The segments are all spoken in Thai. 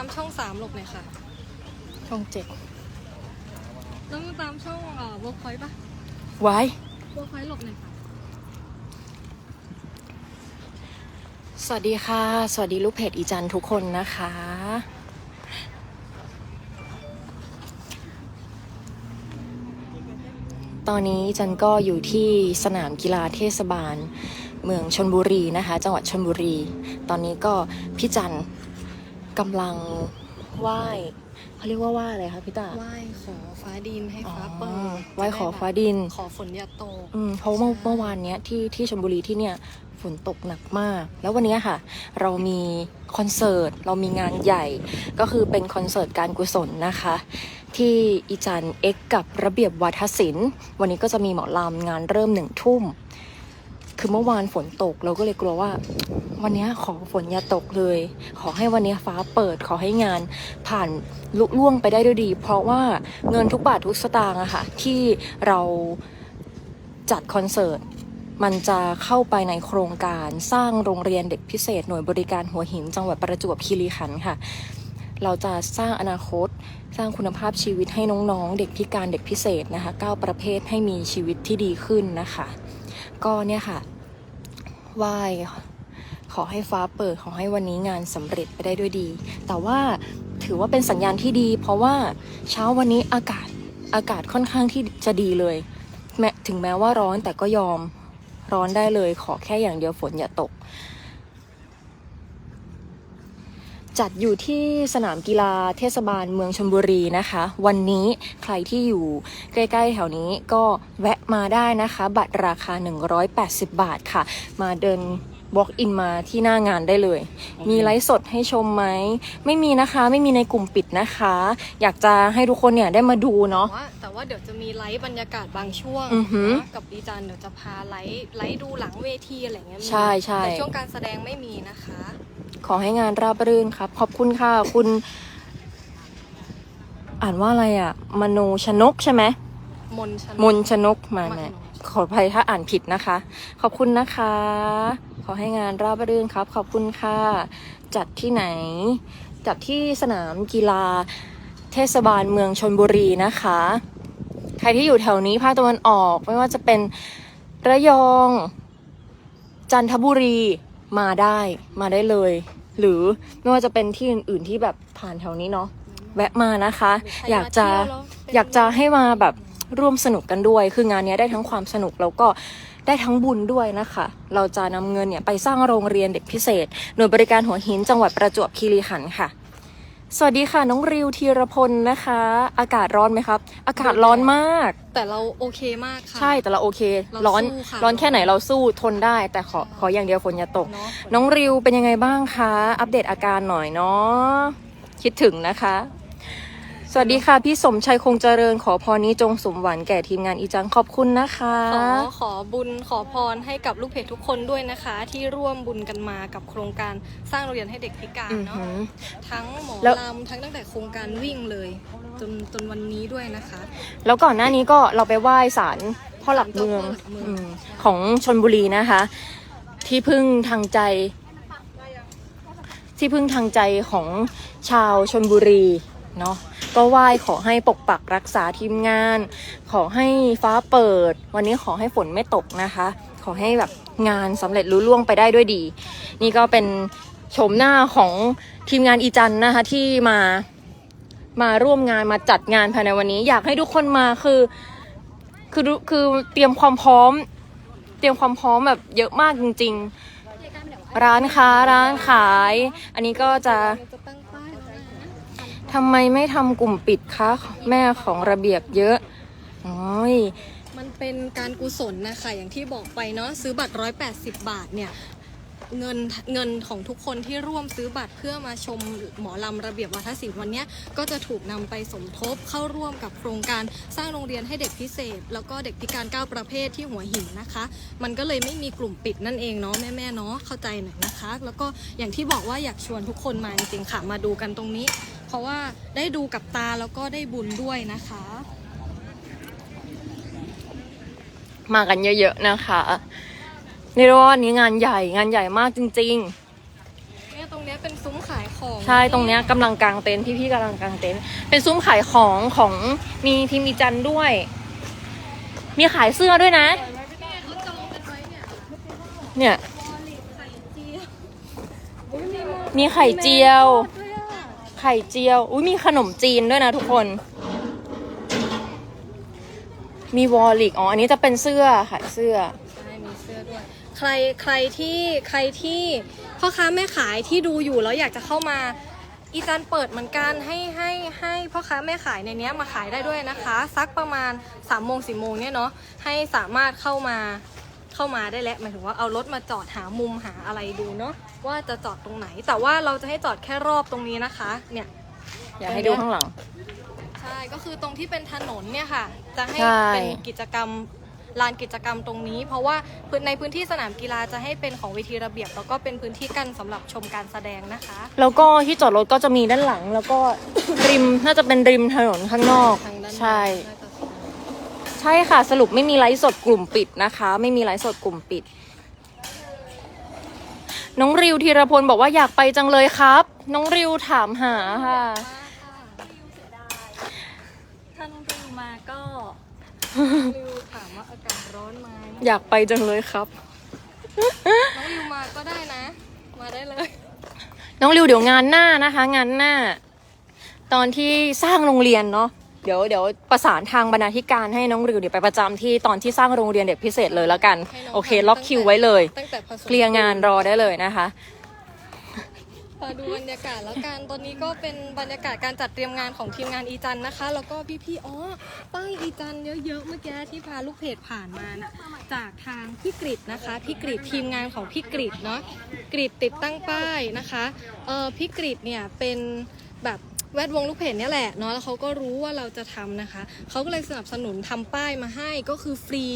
ามช่องสามหลบหน่อยค่ะ ช่องเจ็ดแล้วมาตามช่องเอ่อเวิร์กพอยต์ปะไว้เวิร์กพอยต์หลบหน่อยค่ะ สวัสดีค่ะ สวัสดีลูกเพจอีจันทุกคนนะคะ ตอนนี้จันก็อยู่ที่สนามกีฬาเทศบาล เมืองชนบุรีนะคะ จังหวัดชนบุรี ตอนนี้ก็พี่จัน กำลังไหว้เขาเรียกว่าไหว้อะไรคะพี่ตาไหว้ขอฟ้าดินให้ฟ้าเปิอ๋ดอไหว้ขอฟ้าดิน ขอฝนอย่าตกอืมเพราะเมื่อใช่เมื่อวานเนี้ยที่ที่ชลบุรีที่เนี่ยฝนตกหนักมาก แล้ววันเนี้ยค่ะ เรามีคอนเสิร์ต เรามีงานใหญ่ ก็คือเป็นคอนเสิร์ตการกุศลนะคะ ที่อีจันเอ็กกับระเบียบวาทศิลป์ วันนี้ก็จะมีหมอลำงานเริ่มหนึ่งทุ่ม คือเมื่อวานฝนตกเราก็เลยกลัวว่า วันนี้ขอฝนอย่าตกเลย ขอให้วันนี้ฟ้าเปิด ขอให้งานผ่านลุล่วงไปได้ด้วยดี เพราะว่าเงินทุกบาททุกสตางค์อะค่ะ ที่เราจัดคอนเสิร์ต มันจะเข้าไปในโครงการสร้างโรงเรียนเด็กพิเศษหน่วยบริการหัวหิน จังหวัดประจวบคีรีขันธ์ค่ะ เราจะสร้างอนาคต สร้างคุณภาพชีวิตให้น้องๆ เด็กพิการเด็กพิเศษนะคะเก้าประเภทให้มีชีวิตที่ดีขึ้นนะคะ ก็เนี่ยค่ะไหว้ ขอให้ฟ้าเปิดขอให้วันนี้งานสำเร็จไปได้ด้วยดี แต่ว่าถือว่าเป็นสัญญาณที่ดี เพราะว่าเช้าวันนี้อากาศอากาศค่อนข้างที่จะดีเลย แม้ถึงแม้ว่าร้อนแต่ก็ยอมร้อนได้เลย ขอแค่อย่างเดียวฝนอย่าตก จัดอยู่ที่สนามกีฬาเทศบาลเมืองชลบุรีนะคะ วันนี้ใครที่อยู่ใกล้ๆแถวนี้ก็แวะมาได้นะคะ บัตรราคา 180 บาทค่ะ มาเดิน walk in มาที่หน้างานได้เลย มีไลฟ์สดให้ชมไหม ไม่มีนะคะ ไม่มีในกลุ่มปิดนะคะ อยากจะให้ทุกคนเนี่ยได้มาดูเนาะ แต่ว่าแต่ว่าเดี๋ยวจะมีไลฟ์บรรยากาศบางช่วงอือหือเนอะกับดีจันเดี๋ยวจะพาไลฟ์ไลฟ์ดูหลังเวทีอะไรเงี้ยมีใช่ใช่ แต่ช่วงการแสดงไม่มีนะคะ ขอให้งานราบรื่นครับ ขอบคุณค่ะคุณ อ่านว่าอะไรอะ่ะ มโนชนกใช่ไหม มนชนมนชนกมามาเนี่ยขออภัยถ้าอ่านผิดนะคะ ขอบคุณนะคะข อให้งานราบรื่นครับ ขอบคุณค่ะ จัดที่ไหน จัดที่สนามกีฬาเทศบาลเมืองชนบุรีนะคะ ใครที่อยู่แถวนี้ภาคตะวันออกไม่ว่าจะเป็นระยอง จันทบุรีมาได้มาได้เลย หรือไม่ว่าจะเป็นที่อื่น ๆที่แบบผ่านแถวนี้เนาะแวะมานะคะใครอยากจะมเที่วแล้วเป็นอยากจะให้มาแบบร่วมสนุกกันด้วย คืองานเนี้ยได้ทั้งความสนุกแล้วก็ ได้ทั้งบุญด้วยนะคะ เราจะนำเงินเนี่ยไปสร้างโรงเรียนเด็กพิเศษ หน่วยบริการหัวหินจังหวัดประจวบคีรีขันธ์ค่ะ สวัสดีค่ะน้องริวธีรพลนะคะ อากาศร้อนไหมครับ อากาศร้อนมาก แต่เราโอเคมากค่ะ ใช่แต่เราโอเคเราร้อนสู้ค่ะร้อนแค่ไหนเราสู้ทนได้ แต่ขอขออย่างเดียวฝนอย่าตกเนาะน้องริวเป็นยังไงบ้างคะ อัปเดตอาการหน่อยเนาะคิดถึงนะคะ สวัสดีค่ะ พี่สมชัยคงเจริญขอพรนี้จงสมหวังแก่ทีมงานอีจังขอบคุณนะคะ ขอขอบุญขอพรให้กับลูกเพจทุกคนด้วยนะคะ ที่ร่วมบุญกันมากับโครงการสร้างโรงเรียนให้เด็กพิการอือเนาะหือทั้งหมอแล้วลำทั้งตั้งแต่โครงการวิ่งเลย จนจนวันนี้ด้วยนะคะ แล้วก่อนหน้านี้ก็เราไปไหว้ศาลพ่อหลักเมืองศาลเจ้าพ่อหลักเมืองอืมของชนบุรีนะคะ ที่พึ่งทางใจ ที่พึ่งทางใจของชาวชนบุรีเนาะ ก็ไหว้ขอให้ปกปักรักษาทีมงาน ขอให้ฟ้าเปิด วันนี้ขอให้ฝนไม่ตกนะคะ ขอให้แบบงานสำเร็จลุล่วงไปได้ด้วยดี นี่ก็เป็นโฉมหน้าของทีมงานอีจันนะคะที่มามาร่วมงานมาจัดงานภายในวันนี้ อยากให้ทุกคนมาคือคือคือเตรียมความพร้อม เตรียมความพร้อมแบบเยอะมากจริง ๆ ร้านค้าร้านขาย อันนี้ก็จะ ทำไมไม่ทำกลุ่มปิดคะแม่ของระเบียบเยอะโอ้ยมันเป็นการกุศลนะคะอย่างที่บอกไปเนาะซื้อบัตร 180 บาทเนี่ย เงินเงินของทุกคนที่ร่วมซื้อบัตรเพื่อมาชมหมอลำระเบียบวัฒนศิลป์วันนี้ก็จะถูกนำไปสมทบเข้าร่วมกับโครงการสร้างโรงเรียนให้เด็กพิเศษ แล้วก็เด็กพิการ 9 ประเภทที่หัวหินนะคะ มันก็เลยไม่มีกลุ่มปิดนั่นเองเนาะแม่แม่ๆเนาะเข้าใจหน่อยนะคะ แล้วก็อย่างที่บอกว่าอยากชวนทุกคนมาจริงๆค่ะมาดูกันตรงนี้ เพราะว่าได้ดูกับตาแล้วก็ได้บุญด้วยนะคะมากันเยอะๆนะคะ นี่เรียกว่าวันนี้งานใหญ่งานใหญ่มากจริง เนี่ยตรงเนี้ยเป็นซุ้มขายขของใช่ตรงเนี้ยกำลังกางเต็นท์พี่ๆกำลังกางเต็นท์เป็นซุ้มขายของของมีทีมอีจันด้วย มีขายเสื้อด้วยนะเขาจองกันไว้เนี่ยเนี่ยวอลิกไข่เจียวอุ๊ยมีหมดมีไข่เจียว ด้วยอะไข่เจียว อุ้ยมีขนมจีนด้วยนะทุกคน มีวอลลิก อ๋อ อันนี้จะเป็นเสื้อขายเสื้อ ใช่มีเสื้อด้วย ใครใครที่ใครที่พ่อค้าแม่ขายที่ดูอยู่แล้วอยากจะเข้ามาอีจันเปิดเหมือนกันให้ให้ให้พ่อค้าแม่ขายในเนี้ยมาขายได้ด้วยนะคะ สักประมาณ3ามโมงสี่โมงเนี่ยเนาะให้สามารถเข้ามาเข้ามาได้แล้วหมายถึงว่าเอารถมาจอดหามุมหาอะไรดูเนาะว่าจะจอดตรงไหน แต่ว่าเราจะให้จอดแค่รอบตรงนี้นะคะ เนี่ยอยากให้ดูข้างหลัง ใช่ก็คือตรงที่เป็นถนนเนี่ยค่ะ จะให้ใช่ เป็นกิจกรรม ลานกิจกรรมตรงนี้ เพราะว่าพื้นในพื้นที่สนามกีฬาจะให้เป็นของเวทีระเบียบ แล้วก็เป็นพื้นที่กั้นสำหรับชมการแสดงนะคะ แล้วก็ที่จอดรถก็จะมีด้านหลัง แล้วก็ ริมน่าจะเป็นริมถนนข้างนอก ทางด้านหน้าใช่ น่าจะใช่ค่ะสรุปไม่มีไลฟ์สดกลุ่มปิดนะคะ ไม่มีไลฟ์สดกลุ่มปิด น้องริวธีรพลบอกว่าอยากไปจังเลยครับ น้องริวถามหาค่ะท่านริวมาก็ ริวถามว่าอากาศร้ อนไหมอยากไปจังเลยครับ น้องริวมาก็ได้นะ มาได้เลย น้องริวเดี๋ยวงานหน้านะคะ งานหน้า ตอนที่สร้างโรงเรียนเนาะเดี๋ยวเดี๋ยวประสานทางบรรณาธิการให้น้องริวเดี๋ยวไปประจำที่ตอนที่สร้างโรงเรียนเด็กพิเศษเลยแล้วกันให้น้องโอเคทำล็อกตั้งคิวแต่ไว้เลย ตั้งแต่ผสม เคลียร์งานรอได้เลยนะคะ มาดูบรรยากาศแล้วกัน ตอนนี้ก็เป็นบรรยากาศการจัดเตรียมงานของทีมงานอีจันนะคะ แล้วก็พี่ๆ อ๋อ ป้ายอีจันเยอะๆ เมื่อกี้ที่พาลูกเพจผ่านมานะจากทางพี่กริดนะคะ พี่กริดทีมงานของพี่กริดเนาะ กริดติดตั้งป้ายนะคะ เออพี่กริดเนี่ยเป็นแบบแวดวงลูกเพจเนี่ยแหละเนาะ แล้วเขาก็รู้ว่าเราจะทำนะคะ เขาก็เลยสนับสนุนทำป้ายมาให้ก็คือฟรี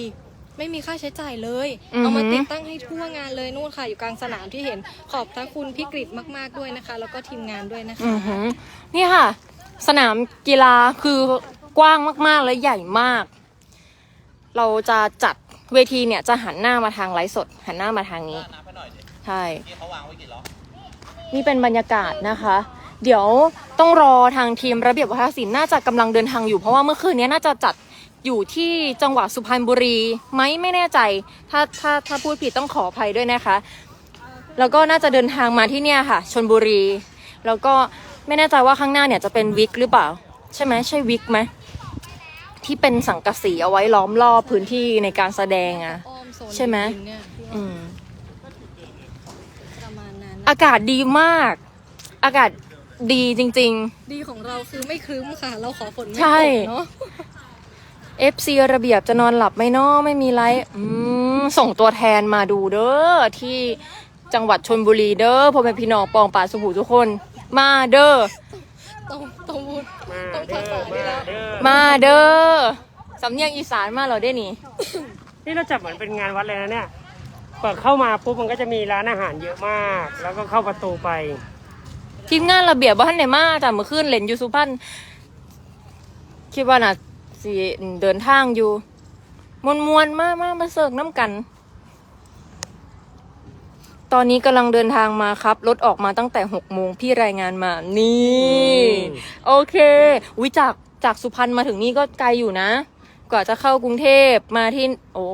ไม่มีค่าใช้จ่ายเลย อือหือ เอามาติดตั้งให้ทั่วงานเลยนู่นค่ะ อยู่กลางสนามที่เห็นขอบพระคุณพี่กริดมาก ๆด้วยนะคะ แล้วก็ทีมงานด้วยนะคะอือหือนี่ค่ะ สนามกีฬาคือกว้างมากๆและใหญ่มาก เราจะจัดเวทีเนี่ยจะหันหน้ามาทางไลฟ์สด หันหน้ามาทางนี้นับให้หน่อยดิใช่ ที่เขาวางไว้กี่ล็อก นี่เป็นบรรยากาศนะคะ เดี๋ยวต้องรอทางทีมระเบียบวัฒนศิลป์น่าจะกำลังเดินทางอยู่เพราะว่าเมื่อคืนนี้น่าจะจัด อยู่ที่จังหวัดสุพรรณบุรีไหมไม่แน่ใจ ถ้าถ้าถ้าพูดผิดต้องขออภัยด้วยนะคะ แล้วก็น่าจะเดินทางมาที่เนี่ยค่ะชนบุรี แล้วก็ไม่แน่ใจว่าข้างหน้าเนี่ยจะเป็นวิกหรือเปล่า ใช่ไหมใช่วิกไหมที่เป็นสังกะสีเอาไว้ล้อมรอบพื้นที่ในการแสดงอะอ้อมโซนใช่ไหมริเนี่ยพี่ว่าอืมประมาณนั้นอากาศดีมาก อากาศดีจริง ๆ ดีของเราคือไม่ครึ้มค่ะ เราขอฝนไม่ใช่ตกเนาะ FC ระเบียบจะนอนหลับไหมเนาะไม่มีไรอืมส่งตัวแทนมาดูเด้อที่จังหวัดชนบุรีเด้อพ่อแม่พี่น้องปองป่าสุหูทุกคน มาเด้อต้องต้องพูดต้องภาษาที่แล้วมาเด้อสำเนียงอีสานมาเหรอได้นี่ นี่เราจับเหมือนเป็นงานวัดเลยนะเนี่ย เปิดเข้ามาปุ๊บมันก็จะมีร้านอาหารเยอะมาก แล้วก็เข้าประตูไป ทีมงานระเบียบบ้านไหนมาจ้ะเมื่อคืนเล่นอยู่สุพรรณคิดว่าน่ะ สิเดินทางอยู่ มวนมวนๆมามามาเสิร์กน้ำกัน ตอนนี้กำลังเดินทางมาครับ รถออกมาตั้งแต่หกโมงพี่รายงานมา นี่อืมโอเควิจากจากสุพรรณมาถึงนี่ก็ไกลอยู่นะ กว่าจะเข้ากรุงเทพมาที่ โอ้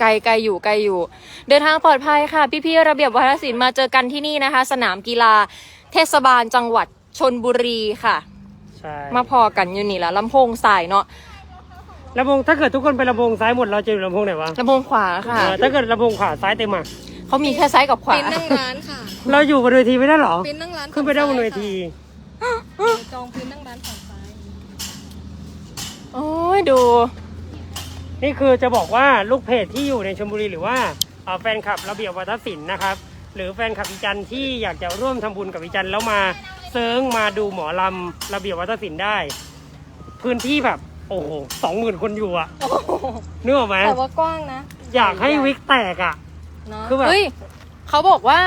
ไกลไกลอยู่ไกลอยู่ เดินทางปลอดภัยค่ะ พี่ๆระเบียบวัฒนศิลป์มาเจอกันที่นี่นะคะ สนามกีฬา เทศบาลจังหวัดชนบุรีค่ะใช่มาพอกันอยู่นี่แล้วลำโพงสายเนาะ ลำโพงถ้าเกิดทุกคนไปลำโพงซ้ายหมดเราจะอยู่ลำโพงไหนวะลำโพงขวาค่ะ เออถ้าเกิดลำโพงขวาซ้ายเต็มอะเขามีแค่ซ้ายกับขวา ปิ้นนั่งร้านค่ะเราอยู่บนเวทีไม่ได้เหรอ ปิ้นนั่งร้านขึ้นไปได้บนเวทีค่ะจองปิ้นนั่งร้านฝั่งซ้ายโอ้ยดู นี่คือจะบอกว่าลูกเพจที่อยู่ในชลบุรีหรือว่าเอ่อแฟนคลับระเบียบวัฒนศิลป์นะครับ หรือแฟนคลับอีจันทร์ที่อยากจะร่วมทำบุญกับอีจันทร์แล้วมาเซิงมาดูหมอลำระเบียบวัฒนศิลป์ได้ พื้นที่แบบ โอ้โหสองหมื่นคนอยู่อะนึกออกไหมแต่ว่ากว้างนะอยากให้วิกแตกอะ เนาะคือแบบ เฮ้ยเขาบอกว่า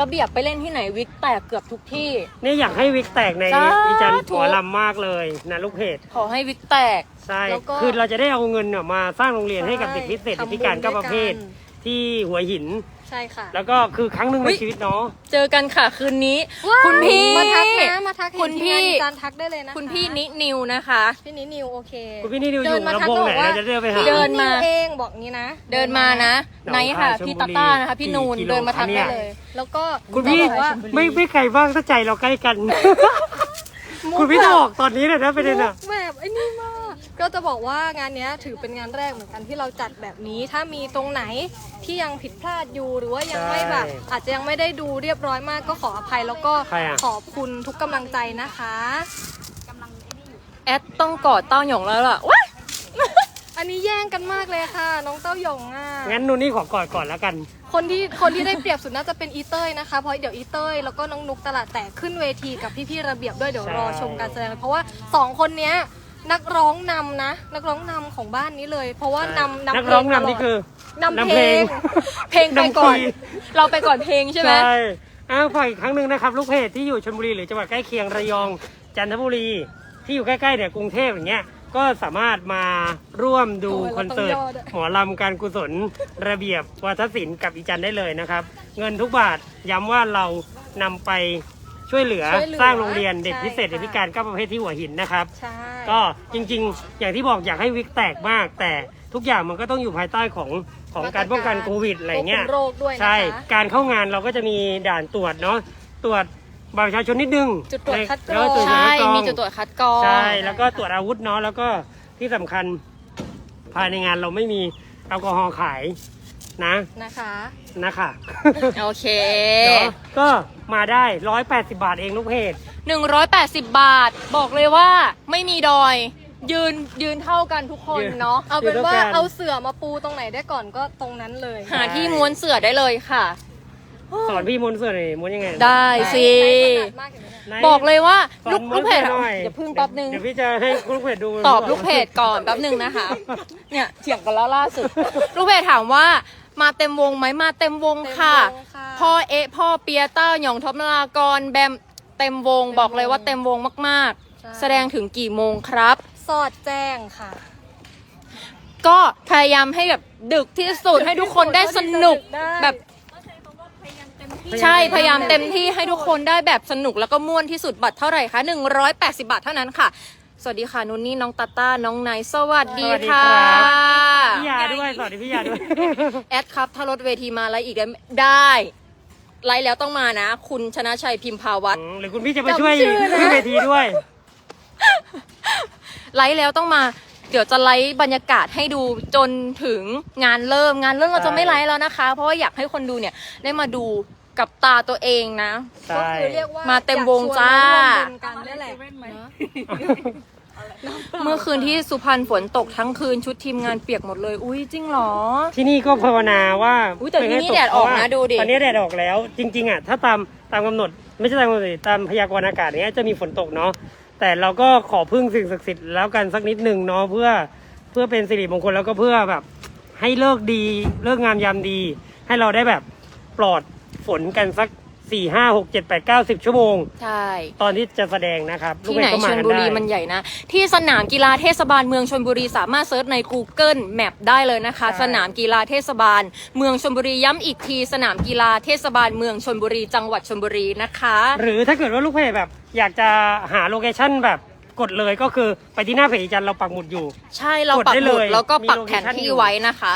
ระเบียบไปเล่นที่ไหนวิกแตกเกือบทุกที่ เนี่ยอยากให้วิกแตกในสาธุ อีจันทร์หมอลำมากเลยนะลูกเพจขอให้วิกแตก ใช่แล้วก็ คือเราจะได้เอาเงินเนี่ยมาสร้างโรงเรียนให้กับเด็กพิเศษเด็กพิการเก้าประเภท ที่หัวหิน ใช่ค่ะ แล้วก็คือครั้งหนึ่งอุ๊ในยชีวิตเนาะ เจอกันค่ะคืนนี้ว้าวคุณพี่มาทักนะมาทักคุณพี่เห็นทีมงานอีจานทักได้เลยนะคะคุณพี่นินิวนะคะ พี่นินิวโอเคคุณพี่นี่ดิวอเดิยู่นมาทัลำกโพงก็ไหนบอกว่าเราจะเดินไปหาเดินมาพี่วเองบอกงี้นะ เดินมานะหนองไนท์ค่ะคายชลบุรีพี่ตาต้านะคะพี่นูนกี่กิโลเดินมาทักคะเนี่ได้ยเลย แล้วก็คุณพี่จะบอกว่าไม่ไม่ไกลบ้างถ้าใจเราใกล้กัน คุณพี่ต้องออกตอนนี้เลยนะประเด็นอะแบบไอ้นี่มาก ก็จะบอกว่างานเนี้ยถือเป็นงานแรกเหมือนกันที่เราจัดแบบนี้ ถ้ามีตรงไหนที่ยังผิดพลาดอยู่หรือว่ายังไม่แบบ อาจจะยังไม่ได้ดูเรียบร้อยมากก็ขออภัยแล้วก็ใครอะ ขอบคุณทุกกำลังใจนะคะแอดต้องกอดเต้าหยงแล้วล่ะว้ายอันนี้แย่งกันมากเลยค่ะ น้องเต้าหยงอะงั้นนูนนี่ขอกอดก่อนแล้วกัน คนที่คนที่ได้เปรียบสุดน่าจะเป็นอีเต้ยนะคะเพราะเดี๋ยวอีเต้ยแล้วก็น้องนุกตลาดแตกขึ้นเวทีกับพี่ๆระเบียบด้วยเดี๋ยวใช่รอชมการแสดงเพราะว่าสองคนเนี้ย นักร้องนำนะ นักร้องนำของบ้านนี้เลย เพราะว่านำนำนักร้องเพลตลดนำนี่คือ นำเพลงเพลงไปก่อนน้ำคุย เราไปก่อนเพลงใช่ไหมใช่อ้าวฝากอีกครั้งหนึ่งนะครับ ลูกเพจที่อยู่ชลบุรีหรือจังหวัดใกล้เคียงระยองจันทบุรี ที่อยู่ใกล้ๆเนี่ยกรุงเทพอย่างเงี้ยก็สามารถมาร่วมดูโอ้ยคอนเสิร์ตเราต้องยอดอะหมอลำการกุศลระเบียบวัฒนศิลป์กับอีจันได้เลยนะครับ เงินทุกบาทย้ำว่าเรานำไป ช่วยเหลือช่วยเหลือสร้างโรงเรียนเด็กใช่พิเศษเด็กค่ะพิการเก้าประเภทที่หัวหินนะครับ ใช่ ก็จริงๆ อย่างที่บอกอยากให้วิกแตกมาก แต่ทุกอย่างมันก็ต้องอยู่ภายใต้ของของการป้องกันโควิดอะไรเงี้ยควบคุมโรคด้วยนะคะใช่การเข้างานเราก็จะมีด่านตรวจเนาะตรวจบัตรประชาชนนิดนึงจุดตรวจคัดกรอง แล้วจุดตรวจใช่ คัดกรอง มีจุดตรวจคัดกรอง ใช่ แล้วก็ตรวจอาวุธเนาะแล้วก็ที่สำคัญภายในงานเราไม่มีแอลกอฮอล์ขาย นะนะคะ นะคะโอเค เนาะก็มาได้ 180 บาทเองลูกเพจ 180 บาท บอกเลยว่าไม่มีดอย ยืนยืนเท่ากันทุกคนยืนเนาะ เอาเป็นว่าเดี๋ยวต้องการเอาเสื่อมาปูตรงไหนได้ก่อนก็ตรงนั้นเลยหาที่ม้วนเสือได้เลยค่ะ สอนพี่มนต์เสือหน่อยมนต์ยังไงได้สิใช้ถนัดมากอย่างนี้นะไหนบอกเลยว่าสอลูนกม้ลูวนกเพจเสือหน่อยอย่าพึ่งแป๊บนึง เดี๋ยวพี่จะให้ลูกเพจดูตอบลูกเพจก่อนแป๊บนึงนะคะ เนี่ยเถียงกันแล้วล่าสุด ลูกเพจถามว่า มาเต็มวงไหมมาเต็มวงค่ะ เต็มวงค่ะ พ่อเอะพ่อเปียเต้าหยองท็อปนารากรแบมเต็มวงเต็มวงบอกเลยว่าเต็มวงมากใช่ ๆ แสดงถึงกี่โมงครับ สอดแจ้งค่ะ ก็พยายามให้แบบดึกที่สุดให้ทุกคนได้สนุกได้ แบบใช่พยายามเต็มที่ให้ทุกคนได้แบบสนุกแล้วก็ม่วนที่สุดบัตรเท่าไหร่คะ180 บาทเท่านั้นค่ะ สวัสดีค่ะนุ่นนี่น้องตาต้าน้องไนท์สวัสดีสวัสดีค่ะครับ พี่ยาด้วยสวัสดีพี่ยาด้วย แอดครับ ถ้ารถเวทีมาไลฟ์อีกได้ไหมได้ไลฟ์แล้วต้องมานะ คุณชนะชัยพิมพาวัตรอืมหรือคุณพี่จะไปช่วยจำชื่อนะ ขึ้นเวทีด้วย ไลฟ์แล้วต้องมา เดี๋ยวจะไลฟ์บรรยากาศให้ดูจนถึงงานเริ่มงานเริ่มเราจะไม่ไลฟ์แล้วนะคะ เพราะว่าอยากให้คนดูเนี่ยได้มาดู กับตาตัวเองนะ ใช่ ก็คือเรียกว่ามาเต็มวงจ้า อยกชวนมร่วมบุญกันนี่แหละเนอะเมื่อคืนที่สุพรรณฝนตกทั้งคืนชุดทีมงานเปียกหมดเลย อุ้ยจริงเหรอ ที่นี่ก็ภาวนาว่าอุ๊ยแต่ที่นี่ไม่ให้แดดออกนะเพราว่าดูดิ ตอนนี้แดดออกแล้ว จริง ๆอะถ้าตามตามกำหนด ไม่ใช่ตามกำหนดดิตามพยากรณ์อากาศเนี้ยจะมีฝนตกเนาะแต่เราก็ขอพึ่งสิ่งศักดิ์สิทธิ์แล้วกันสักนิดหนึ่งเนาะเพื่อเพื่อเป็นสิริมงคลแล้วก็เพื่อแบบ ให้เลิกดีเลิกงามยามดี ให้เราได้แบบปลอด ฝนกันสักสี่ห้าหกเจ็ดแปดเก้าสิบชั่วโมง ใช่ ตอนที่จะแสดงนะครับลูกที่ไหนเพจก็ชมาลกันบุรีได้มันใหญ่นะ ที่สนามกีฬาเทศบาลเมืองชลบุรีสามารถเซิร์ชใน Google Map ได้เลยนะคะใช่สนามกีฬาเทศบาล เมืองชลบุรีย้ำอีกที สนามกีฬาเทศบาลเมืองชลบุรีจังหวัดชลบุรีนะคะ หรือถ้าเกิดว่าลูกเพจแบบ อยากจะหาโลเคชั่นแบบกดเลยก็คือไปที่หน้าเพจอีจันเราปักหมุดอยู่ ใช่เราปักกดได้หมุดเลยแล้วก็ปักมีโลเคแผนชั่นที่อยู่ไว้นะคะ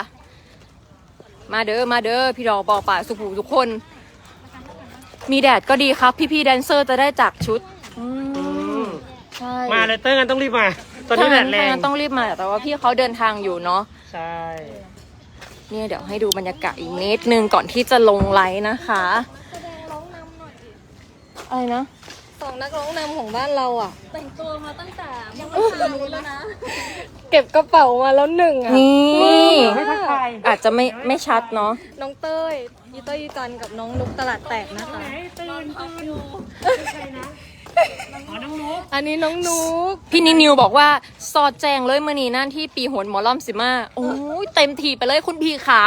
มาเด้อมาเด้อพี่ดอกบอกป่าสุภูทุกคน มีแดดก็ดีครับ พี่ๆแดนเซอร์จะได้จากชุดอือืมมใช่มาเลยเต้ยกันต้องรีบมา ตอนนี้แดดแรง ถ้างั้นต้องรีบมาแต่ว่าพี่เขาเดินทางอยู่เนาะ ใช่ เนี่ยเดี๋ยวให้ดูบรรยากาศอีกนิดนึงก่อนที่จะลงไลฟ์นะคะแสดงร้องนำหน่อยดิอะไรนะ สองนักร้องนำของบ้านเราอะ แต่งตัวมาตั้งแต่เมื่อคืนแล้วนะ เก็บกระเป๋ามาแล้วหนึ่งอะ นี่ ไม่ทักทายอาจจะไม่ไม่ชัดเนาะ น้องเต้ยยีเต้ยยีจันกับน้องนุกตลาดแตกนะคะตื่นตื่นใครนะอ๋อน้องนุ๊กอันนี้น้องนุกพี่นินิวบอกว่าสอดแจงเลยมือนีนั่นที่ปีโหนหมอลำสิมา โอ้ยเต็มทีไปเลยคุณพี่ขา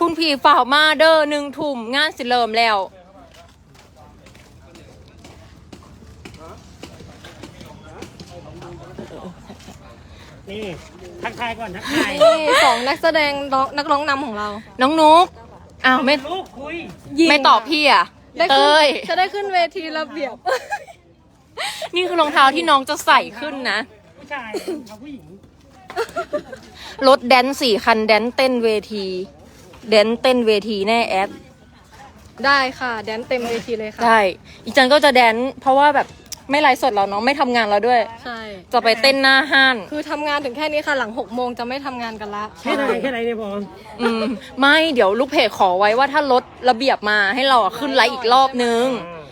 คุณพี่ฝ่ากมาเด้อหนึ่งทุ่มงานสิเริ่มแล้ว นี่ทักทายก่อนทักทายนี่สองนักแสดงร้องนักร้องนำของเรา น้องนุกอ้าวไม่ลูกคุยยิงไม่ตอบพี่อะได้ขึ้นเต้ยจะได้ขึ้นเวทีระเบียบ นี่คือรองเท้าที่น้องจะใส่ขึ้นนะผู้ชายเขาผู้หญิงรถแดนซ์สี่คันแดนซ์เต้นเวทีแดนซ์เต้นเวทีแน่แอดได้ค่ะ แดนเต็มเวทีเลยค่ะ ใช่อีจันก็จะแดนซ์เพราะว่าแบบ ไม่ไลฟ์สดเราเนาะไม่ทำงานเราด้วย ใช่จะไปเต้นหน้าห้าน คือทำงานถึงแค่นี้ค่ะหลังหกโมงจะไม่ทำงานกันละแค่ไหนแค่ไหนเนี่ยพออืมไม่เดี๋ยวลูกเพจขอไว้ว่าถ้าลดระเบียบมาให้เราอะขึ้นไลฟ์อีกรอบนึงอ่า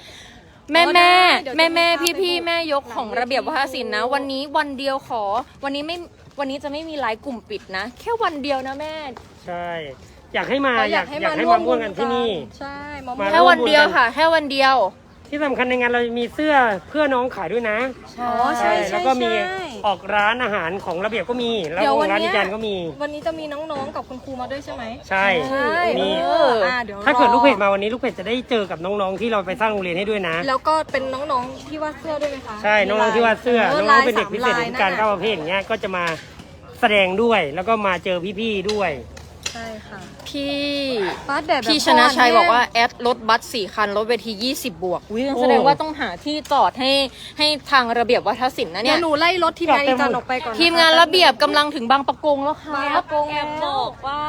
แม่แม่แม่แม่พี่พี่แม่ยกของระเบียบวัฒนศิลป์นะ วันนี้วันเดียวขอ วันนี้ไม่วันนี้จะไม่มีไลฟ์กลุ่มปิดนะ แค่วันเดียวนะแม่ ใช่ อยากให้มาเราอยากกอายอให้ยากมาให้ร่วมามม่วนกันที่นี่ ใช่มามาม่วนแค่วันเดียวค่ะ แค่วันเดียว ที่สำคัญในงานเรามีเสื้อเพื่อน้องขายด้วยนะอ๋อใช่ใช่แล้วก็มีใช่ ออกร้านอาหารของระเบียบก็มี แล้วเดี๋ยวขวัอนงร้านเนี้ดิยจันก็มี วันนี้จะมีน้องๆกับคุณครูมาด้วยใช่ไหมใช่ ใช่มี เอออะเดี๋ยวถ้าเกิดรอลูกเพจมาวันนี้ลูกเพจจะได้เจอกับน้องๆที่เราไปสร้างโรงเรียนให้ด้วยนะ แล้วก็เป็นน้องๆที่วาดเสื้อด้วยไหมคะใช่ น้องๆที่วาดเสื้อ น้องลาๆเป็นเด็กพิเศษสมลพิการนั่นเก้าน่ะประเภทอย่างเงี้ย ก็จะมาแสดงด้วย แล้วก็มาเจอพี่ๆด้วย ใช่ค่ะ พี่ฟ้าแดดแบบพี่ชนะชัยอ่อนแห้งบอกว่าแอดรถบัสสี่คันรถเวที20บวกอุ้ยโอ้แสดงว่าต้องหาที่จอดให้ให้ทางระเบียบวัฒนศิลป์นะเดี๋เนี่ยยวหนูไล่รถทีมงานอีจันออกไปก่อนนะคะทีมงานระเบียบกำลังถึงบางประกงแล้วคมารับโกงแอแล้วบบอกว่า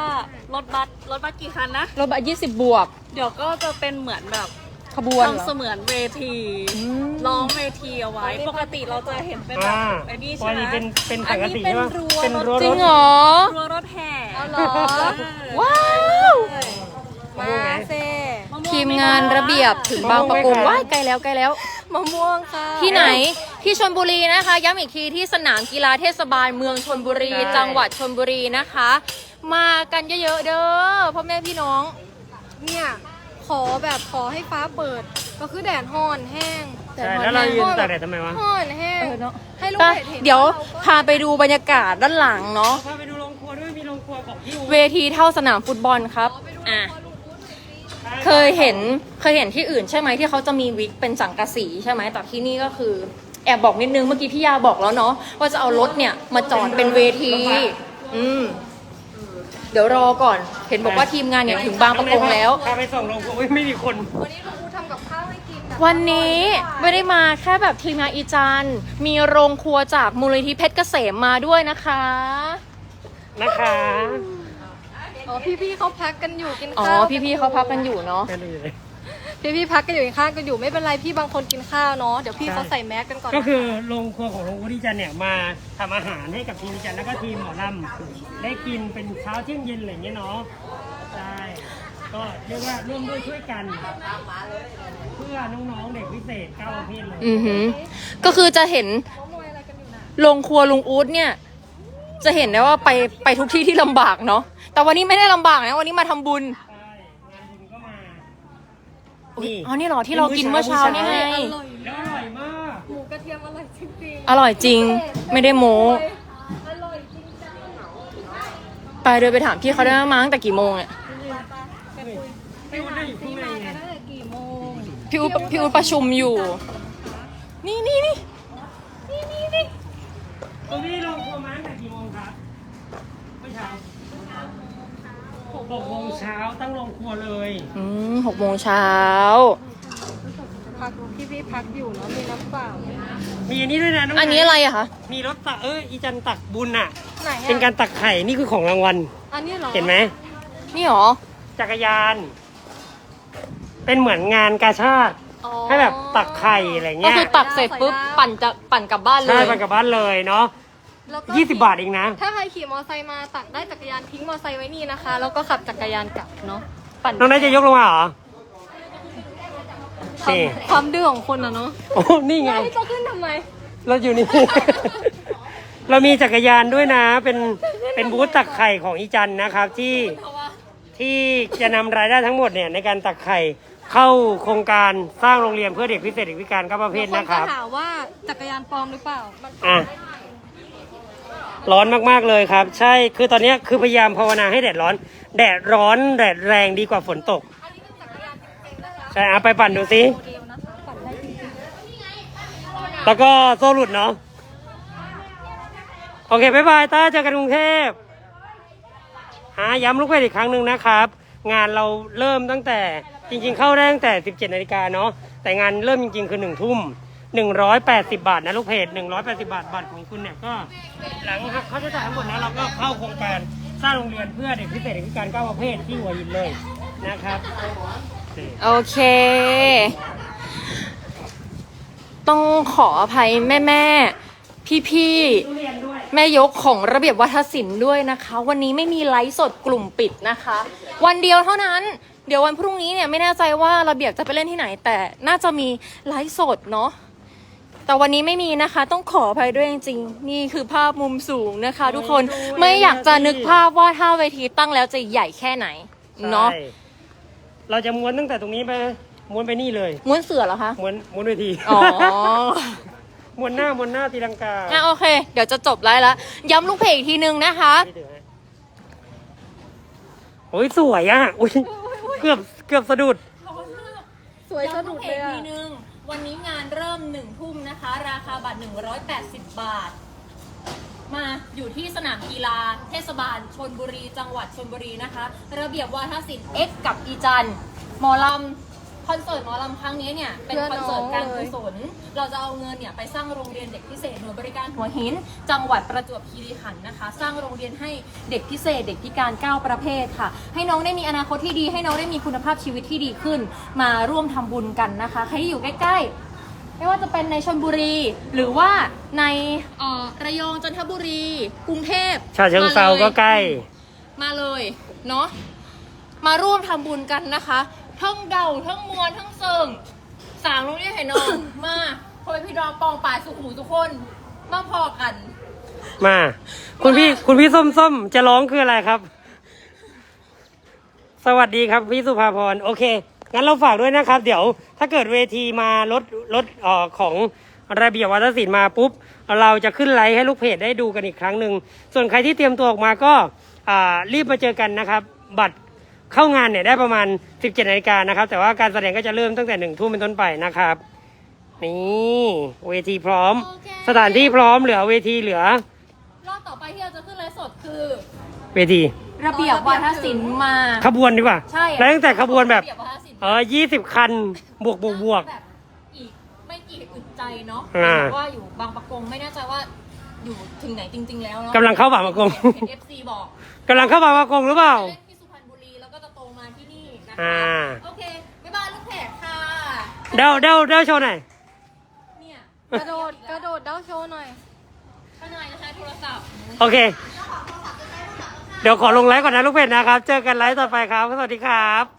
รถบัสรถบัสกี่คันนะ รถบัส20บวกเดี๋ยวก็จะเป็นเหมือนแบบขบวนเหรทำเสอ มือนเวทีอืมร้องเวทีเอาไว้ ปกติเราจะเห็นเป็นแบบอ่าไอ้นี่พอใช่ไหมนี้เป็นเป็นอัสันงกะนี้สีเป็นใช่ปะรั้วเป็นรั้ว จริงถเหรอ รั้วรถแห่เอาเหรอว้าว มาเซะวทีมงานระเบียบถึงบางประกงว้ายไกลแล้วไกลแล้ว มะม่วงค่ะ ที่ไหนที่ชนบุรีนะคะ ย้ำอีกทีที่สนามกีฬาเทศบาลเมืองชนบุรีจังหวัดชนบุรีนะคะ มากันเยอะๆเด้อพ่อแม่พี่น้อง เนี่ยขอแบบขอให้ฟ้าเปิด ก็คือแดดห่อนแห้งใช่แล้วเรายืนตากแดดทำไมวะห่อนแห้งเออเนอะ ให้ลูกก็เพจเห็นเดี๋ยวราก็พาไปดูบรรยากาศด้านหลังเนาะพาไปดูโรงครัวด้วยมีโรงครัวของพี่อูเวทีเท่าสนามฟุตบอลครับอะ เคยเห็นเคยเห็นที่อื่นใช่ไหมที่เขาจะมีวิกเป็นสังกะสีใช่ไหมแต่ที่นี่ก็คือแอบบอกนิดนึงเมื่อกี้พี่ยาบอกแล้วเนาะว่าจะเอารถเนี่ยมาจอดเป็นเวที อืมเดี๋ยวรอก่อน เห็นบอกว่าทีมงานเนี่ยถึงบางประกงแล้ว พาไปส่งโรงครัวอุ๊ยไม่มีคน วันนี้ลุงครูทำกับข้าวให้กินนะวันนี้ไม่ได้มาแค่แบบทีมงานอีจันมีโรงครัวจากมูลนิธิเพชรเกษมมาด้วยนะคะ นะคะ อ๋อพี่ๆเขาพักกันอยู่กินอ๋อข้าวพี่ๆเขาพักกันอยู่เนาะแค่นี้เลยพี่ๆพักกันอยู่ข้างๆกันอยู่ไม่เป็นไรพี่บางคนกินข้าวเนาะเดี๋ยวพี่ใช่เขาใส่แมสกันก่อนก็คือโรงครัวของโรงวุฒิจันทร์เนี่ยมาทำอาหารให้กับทีมจันทร์แล้วก็ทีมหมอลำได้กินเป็นเช้าเที่ยงเย็นอะไรอย่างเงี้ยเนาะใช่ก็เรียกว่าร่วมด้วยช่วยกัน เพื่อน้องๆเด็กพิเศษเก้าประเภทเลยอือหือก็คือจะเห็นโรงครัวลุงอู๊ดเนี่ย จะเห็นได้ว่าไปไปทุกที่ที่ลำบากเนาะ แต่วันนี้ไม่ได้ลำบากนะ วันนี้มาทำบุญใช่งานบุญก็มา อุ๊ยนี่อ๋อนี่เหรอที่เรากินเมื่อเช้านี่ไง อร่อยแล้วอร่อยมาก หมูกระเทียมอร่อยจริงอร่อยจริง ไม่ได้โม้ๆอร่อยจริงจังไปเดินไปถามพี่เขาได้มาตั้งแต่กี่โมงเนี่ย พี่วุฒิได้อยู่ข้างในมาไงกันตั้งแต่กี่โมงพี่อู๊ดพี่อู๊ดประชุมอยู่ นี่นี่นี่คุณพี่ลงครัวมาตั้งแต่กี่โมงครับเมื่อเช้า หกโมงเช้าตั้งโรงครัวเลยอืมหกโมงเช้า พักพี่ๆพักอยู่เนาะมีน้ำเปล่าไหมมีอันนี้ด้วยนะงอันนี้อะไรอะคะมีรถตักเอออีจันตักบุญอะ ไหนอะเป็นการตักไข่นี่คือของรางวัลอันนี้เหรอเห็นไหมนี่หรอจักรยาน เป็นเหมือนงานกาชาติ อ๋อให้แบบตักไข่อะไรก็เงี้ยคือตักเสร็จปุ๊บปั่นจะปั่นกลับบ้านเลใช่ย ไปกลับบ้านเลยเนาะ แล้วก็ยี่สิบบาทเองนะ ถ้าใครขี่มอไซค์มาตักได้จักรยานทิ้งมอไซค์ไว้นี่นะคะ แล้วก็ขับจักรยานกลับเนาะปั่นน้องนายจะยกลงมาเหรอ ความนี่ ความดื้อของคนอะเนาะโอ้นี่ไง ไม่จะขึ้นทำไม เราอยู่นี่ เรามีจักรยานด้วยนะ เป็น เป็นบูธตักไข่ของอีจันนะครับ ที่ที่จะนำรายได้ทั้งหมดเนี่ยในการตักไข่เข้าโครงการสร้างโรงเรียนเพื่อเด็กพิเศษเด็กพิการก้าประเภทคนนะคก็รับถามว่าจักรยานปลอมหรือเปล่ามันอะ ร้อนมากๆเลยครับ ใช่คือตอนนี้คือพยายามภาวนาให้แดดร้อน แดดร้อนแดดแรงดีกว่าฝนตก ใช่เอาไปปั่นดูสิแล้วก็โซ่หลุดเนาะโอเคบ๊ายบายต้าเจอกันกรุงเทพหาย้ำลูกเพจอีกครั้งหนึ่งนะครับ งานเราเริ่มตั้งแต่จริง ๆ เข้าได้ตั้งแต่ 17นาฬิกาเนาะแต่งานเริ่มจริง ๆ คือ1ทุ่ม 180 บาทนะลูกเพจ180 บาทบัตรของคุณเนี่ยก็หลังหักค่าใช้จ่ายทั้งหมดแล้วเราก็เข้าโครงการสร้างโรงเรียนเพื่อเด็กพิเศษเด็กพิการเก้าประเภทที่หัวหินเลยนะครับโอเค ต้องขออภัยแม่แม่พี่พี่แม่ยกของระเบียบวัฒนศิลป์ด้วยนะคะ วันนี้ไม่มีไลฟ์สดกลุ่มปิดนะคะ วันเดียวเท่านั้นเดี๋ยววันพรุ่งนี้เนี่ยไม่แน่ใจว่าระเบียบจะไปเล่นที่ไหนแต่น่าจะมีไลฟ์สดเนาะ แต่วันนี้ไม่มีนะคะ ต้องขออภัยด้วยจริงๆ นี่คือภาพมุมสูงนะคะ ทุกคนไม่อยากจะนึกภาพว่าถ้าเวทีตั้งแล้วจะใหญ่แค่ไหนเนาะใช่เราจะม้วนตั้งแต่ตรงนี้ไปม้วนไปนี่เลยม้วนเสือเหรอคะม้วนม้วนเวทีอ๋อ ม้วนหน้าม้วนหน้าตีลังกาอะโอเค เดี๋ยวจะจบไลฟ์แล้วย้ำลูกเพจอีกทีนึงนะคะ นี่ถือให้โอ้ยสวยอะอุ้ยเกือบเกือบสะดุดสวยสะดุดเลยอะทีนึง วันนี้งานเริ่มหนึ่งทุ่มนะคะ ราคาบัตร 180 บาท มาอยู่ที่สนามกีฬา เทศบาลชนบุรี จังหวัดชนบุรีนะคะ ระเบียบวาทศิลป์ X กับอีจันหมอลำ คอนเสิร์ตหมอลำครั้งนี้เนี่ยเป็นคอนเสิร์ตการกุศลเราจะเอาเงินเนี่ยไปสร้างโรงเรียนเด็กพิเศษหน่วยบริการหัวหิน จังหวัดประจวบคีรีขันธ์นะคะ สร้างโรงเรียนให้เด็กพิเศษ เด็กพิการ 9 ประเภทค่ะ ให้น้องได้มีอนาคตที่ดี ให้น้องได้มีคุณภาพชีวิตที่ดีขึ้น มาร่วมทำบุญกันนะคะ ใครที่อยู่ใกล้ๆ ไม่ว่าจะเป็นในชลบุรี หรือว่าในเอ่อระยองจันทบุรี กรุงเทพชาเชิงเซามาลยก็ใกล้ มาเลยเนาะมาร่วมทำบุญกันนะคะ ทั้งเดาทั้งมวลทั้งเซิงสามโรงเรียนไห่นอง มาพ่อแม่พี่น้องปองป่ายสุขหูทุกคน มาพอกัน มา คุณพี่คุณพี่ส้มส้มจะร้องคืออะไรครับ สวัสดีครับพี่สุภาพรโอเค งั้นเราฝากด้วยนะครับ เดี๋ยวถ้าเกิดเวทีมารถรถเอ่อของระเบียบวัฒนศิลป์มาปุ๊บ เราจะขึ้นไลฟ์ให้ลูกเพจได้ดูกันอีกครั้งหนึ่ง ส่วนใครที่เตรียมตัวออกมาก็อ่ารีบมาเจอกันนะครับ บัตร เข้างานเนี่ยได้ประมาณ 17นาฬิกานะครับ แต่ว่าการแสดงก็จะเริ่มตั้งแต่หนึ่งทุ่มเป็นต้นไปนะครับ นี่เวทีพร้อม โอเค สถานที่พร้อมเหลือเวทีเหลือรอบต่อไปที่เราจะขึ้นไลฟ์สดคือ เวที ระเบียบวัฒนศิลป์มา ขบวนดีกว่า ใช่ แล้วตั้งแต่ขบวนแบบ ระเบียบวัฒนศิลป์เออยี่สิบคัน บวกบวกบวก แบบอีกไม่กี่อึดใจเนาะอ่าแต่ว่าอยู่บางประกงไม่แน่ใจว่าอยู่ถึงไหนจริง ๆ แล้วเนาะกำลังเข้าบางประกง เห็น FC บอกกำลังเข้าบางประกงหรือเปล่าเล่นที่ นี่นะอ่า คะโอเคบ๊ายบายลูกแพรค่ะเดาเดาเดาโชว์หน่อยเนี่ยกระโดดกระโดดเด้าโชว์หน่อย ข้างในจะใช้โทรศัพท์ โอเค เดี๋ยวขอลงไลฟ์ก่อนนะลูกเพจนะครับ เจอกันไลฟ์ต่อไปครับ สวัสดีครับ